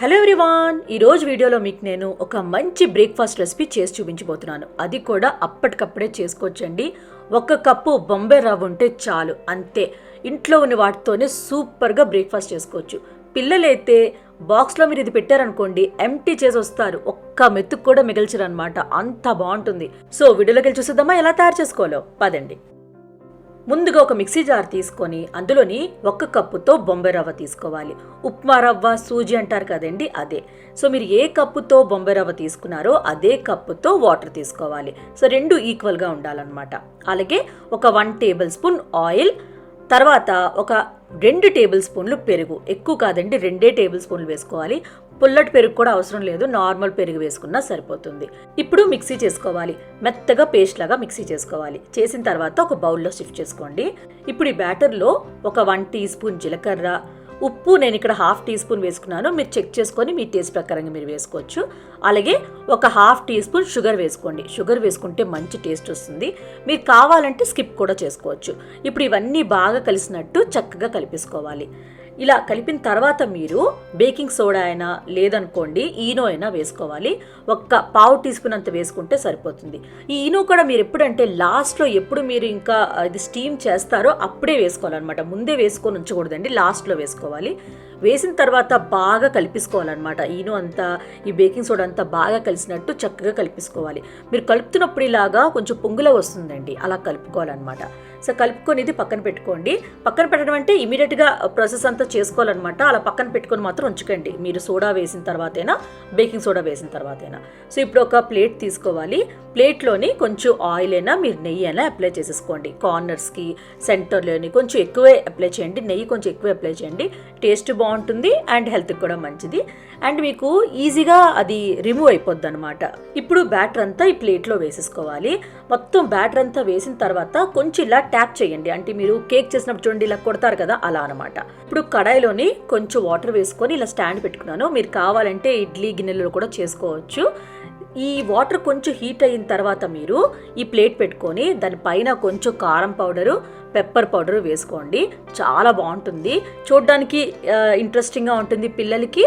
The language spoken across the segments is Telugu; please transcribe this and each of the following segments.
హలో ఎవ్రీవాన్ ఈరోజు వీడియోలో మీకు నేను ఒక మంచి బ్రేక్ఫాస్ట్ రెసిపీ చేసి చూపించబోతున్నాను. అది కూడా అప్పటికప్పుడే చేసుకోవచ్చండి. ఒక కప్పు బొంబే రవ్వ ఉంటే చాలు అంతే. ఇంట్లో ఉన్న వాటితోనే సూపర్గా బ్రేక్ఫాస్ట్ చేసుకోవచ్చు. పిల్లలైతే బాక్స్లో మీరు ఇది పెట్టారనుకోండి ఎంటీ చేసి వస్తారు. ఒక్క మెతుకు కూడా మిగిల్చరు అనమాట అంత బాగుంటుంది. సో వీడియోలోకి వెళ్ళి చూసేద్దామా? ఎలా తయారు చేసుకోవాలో? పదండి. ముందుగా ఒక మిక్సీ జార్ తీసుకొని అందులోని ఒక్క కప్పుతో బొంబాయి రవ్వ తీసుకోవాలి. ఉప్మా రవ్వ సూజీ అంటారు కదండి అదే. సో మీరు ఏ కప్పుతో బొంబాయి రవ్వ తీసుకున్నారో అదే కప్పుతో వాటర్ తీసుకోవాలి. సో రెండు ఈక్వల్గా ఉండాలన్నమాట. అలాగే ఒక వన్ టేబుల్ స్పూన్ ఆయిల్ తర్వాత ఒక రెండు టేబుల్ స్పూన్లు పెరుగు. ఎక్కువ కాదండి రెండే టేబుల్ స్పూన్లు వేసుకోవాలి. పుల్లటి పెరుగు కూడా అవసరం లేదు నార్మల్ పెరుగు వేసుకున్నా సరిపోతుంది. ఇప్పుడు మిక్సీ చేసుకోవాలి. మెత్తగా పేస్ట్ లాగా మిక్సీ చేసుకోవాలి. చేసిన తర్వాత ఒక బౌల్లో షిఫ్ట్ చేసుకోండి. ఇప్పుడు ఈ బ్యాటర్లో ఒక వన్ టీ స్పూన్ జీలకర్ర ఉప్పు నేను ఇక్కడ హాఫ్ టీ స్పూన్ వేసుకున్నాను. మీరు చెక్ చేసుకొని మీ టేస్ట్ ప్రకారంగా మీరు వేసుకోవచ్చు. అలాగే ఒక హాఫ్ టీ స్పూన్ షుగర్ వేసుకోండి. షుగర్ వేసుకుంటే మంచి టేస్ట్ వస్తుంది. మీరు కావాలంటే స్కిప్ కూడా చేసుకోవచ్చు. ఇప్పుడు ఇవన్నీ బాగా కలిసినట్టు చక్కగా కలిపేసుకోవాలి. ఇలా కలిపిన తర్వాత మీరు బేకింగ్ సోడా అయినా లేదనుకోండి ఈనో అయినా వేసుకోవాలి. ఒక్క పావు టీ స్పూన్ అంత వేసుకుంటే సరిపోతుంది. ఈ ఈనో కూడా మీరు ఎప్పుడంటే లాస్ట్లో ఎప్పుడు మీరు ఇంకా ఇది స్టీమ్ చేస్తారో అప్పుడే వేసుకోవాలన్నమాట. ముందే వేసుకొని ఉంచకూడదండి లాస్ట్లో వేసుకోవాలి. వేసిన తర్వాత బాగా కలిపేసుకోవాలన్నమాట. ఈను అంతా ఈ బేకింగ్ సోడా అంతా బాగా కలిసినట్టు చక్కగా కలిపేసుకోవాలి. మీరు కలుపుతున్నప్పుడు ఇలాగా కొంచెం పొంగులా వస్తుందండి అలా కలుపుకోవాలన్నమాట. సో కలుపుకొని ఇది పక్కన పెట్టుకోండి. పక్కన పెట్టడం అంటే ఇమీడియట్గా ప్రాసెస్ అంతా చేసుకోవాలన్నమాట. అలా పక్కన పెట్టుకొని మాత్రం ఉంచుకోండి. మీరు సోడా వేసిన తర్వాతైనా బేకింగ్ సోడా వేసిన తర్వాతైనా. సో ఇప్పుడు ఒక ప్లేట్ తీసుకోవాలి. ప్లేట్లోని కొంచెం ఆయిల్ అయినా మీరు నెయ్యి అయినా అప్లై చేసేసుకోండి. కార్నర్స్కి సెంటర్లోని కొంచెం ఎక్కువే అప్లై చేయండి. నెయ్యి కొంచెం ఎక్కువ అప్లై చేయండి. టేస్ట్ బాగుంటుంది అండ్ హెల్త్కి కూడా మంచిది. అండ్ మీకు ఈజీగా అది రిమూవ్ అయిపోద్ది అనమాట ఇప్పుడు బ్యాటర్ అంతా ఈ ప్లేట్లో వేసేసుకోవాలి. మొత్తం బ్యాటర్ అంతా వేసిన తర్వాత కొంచెం ఇలా ట్యాప్ చేయండి. అంటే మీరు కేక్ చేసినప్పుడు చూడండి ఇలా కొడతారు కదా అలా అనమాట ఇప్పుడు కడాయిలోని కొంచెం వాటర్ వేసుకొని ఇలా స్టాండ్ పెట్టుకున్నాను. మీరు కావాలంటే ఇడ్లీ గిన్నెలలో కూడా చేసుకోవచ్చు. ఈ వాటర్ కొంచెం హీట్ అయిన తర్వాత మీరు ఈ ప్లేట్ పెట్టుకొని దానిపైన కొంచెం కారం పౌడరు పెప్పర్ పౌడర్ వేసుకోండి. చాలా బాగుంటుంది. చూడడానికి ఇంట్రెస్టింగ్గా ఉంటుంది పిల్లలకి.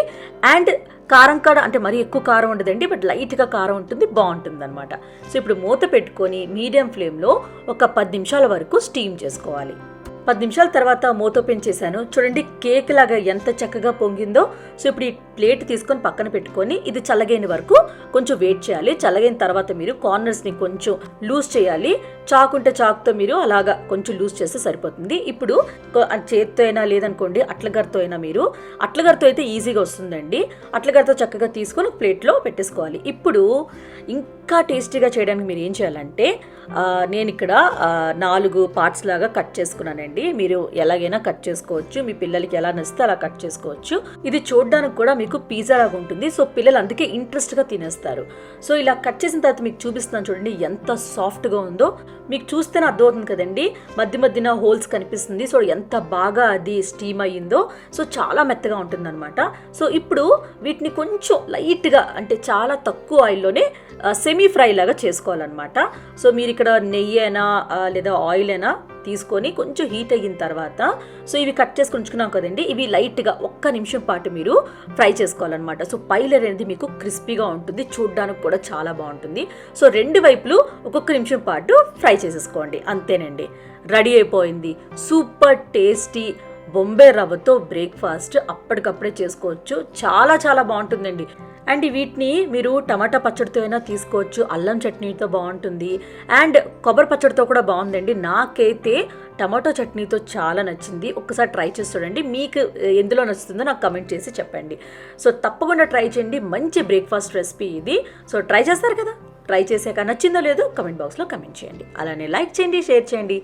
అండ్ కారం కాడ అంటే మరీ ఎక్కువ కారం ఉండదండి బట్ లైట్గా కారం ఉంటుంది బాగుంటుంది అనమాట సో ఇప్పుడు మూత పెట్టుకొని మీడియం ఫ్లేమ్లో ఒక పది నిమిషాల వరకు స్టీమ్ చేసుకోవాలి. పది నిమిషాల తర్వాత మూత ఓపెన్ చేశాను. చూడండి కేక్ లాగా ఎంత చక్కగా పొంగిందో. సో ఇప్పుడు ఈ ప్లేట్ తీసుకొని పక్కన పెట్టుకొని ఇది చల్లగైన వరకు కొంచెం వెయిట్ చేయాలి. చల్లగైన తర్వాత మీరు కార్నర్స్ని కొంచెం లూజ్ చేయాలి. చాకు ఉంటే చాకుతో మీరు అలాగా కొంచెం లూజ్ చేస్తే సరిపోతుంది. ఇప్పుడు చేత్తో అయినా లేదనుకోండి అట్లగరతో అయినా మీరు అట్లగరతో అయితే ఈజీగా వస్తుందండి. అట్లగరతో చక్కగా తీసుకొని ప్లేట్లో పెట్టేసుకోవాలి. ఇప్పుడు ఇంకా టేస్టీగా చేయడానికి మీరు ఏం చేయాలంటే నేను ఇక్కడ నాలుగు పార్ట్స్ లాగా కట్ చేసుకున్నానండి. మీరు ఎలాగైనా కట్ చేసుకోవచ్చు మీ పిల్లలకి ఎలా నచ్చితే అలా కట్ చేసుకోవచ్చు. ఇది చూడడానికి కూడా మీకు పిజ్జా లాగా ఉంటుంది. సో పిల్లలు అందుకే ఇంట్రెస్ట్గా తినేస్తారు. సో ఇలా కట్ చేసిన తర్వాత మీకు చూపిస్తున్నాను చూడండి ఎంత సాఫ్ట్గా ఉందో. మీకు చూస్తేనే అర్థమవుతుంది కదండి మధ్య మధ్యన హోల్స్ కనిపిస్తుంది. సో ఎంత బాగా అది స్టీమ్ అయ్యిందో. సో చాలా మెత్తగా ఉంటుందన్నమాట. సో ఇప్పుడు వీటిని కొంచెం లైట్గా అంటే చాలా తక్కువ ఆయిల్లోనే సెమీ ఫ్రై లాగా చేసుకోవాలన్నమాట. సో మీరు ఇక్కడ నెయ్యి అయినా లేదా ఆయిల్ అయినా తీసుకొని కొంచెం హీట్ అయిన తర్వాత సో ఇవి కట్ చేసుకుని ఉంచుకున్నాం కదండి ఇవి లైట్గా ఒక్క నిమిషం పాటు మీరు ఫ్రై చేసుకోవాలన్నమాట. సో పైలర్ అనేది మీకు క్రిస్పీగా ఉంటుంది చూడడానికి కూడా చాలా బాగుంటుంది. సో రెండు వైపులు ఒక్కొక్క నిమిషం పాటు ఫ్రై చేసేసుకోండి అంతేనండి. రెడీ అయిపోయింది. సూపర్ టేస్టీ బొంబే రవ్వతో బ్రేక్ఫాస్ట్ అప్పటికప్పుడే చేసుకోవచ్చు. చాలా చాలా బాగుంటుందండి. అండ్ వీటిని మీరు టమాటా పచ్చడితో అయినా తీసుకోవచ్చు. అల్లం చట్నీతో బాగుంటుంది. అండ్ కొబ్బరి పచ్చడితో కూడా బాగుందండి. నాకైతే టమాటో చట్నీతో చాలా నచ్చింది. ఒక్కసారి ట్రై చేసి చూడండి. మీకు ఎందులో నచ్చుతుందో నాకు కమెంట్ చేసి చెప్పండి. సో తప్పకుండా ట్రై చేయండి. మంచి బ్రేక్ఫాస్ట్ రెసిపీ ఇది. సో ట్రై చేస్తారు కదా? ట్రై చేసాక నచ్చిందో లేదో కమెంట్ బాక్స్లో కమెంట్ చేయండి. అలానే లైక్ చేయండి షేర్ చేయండి.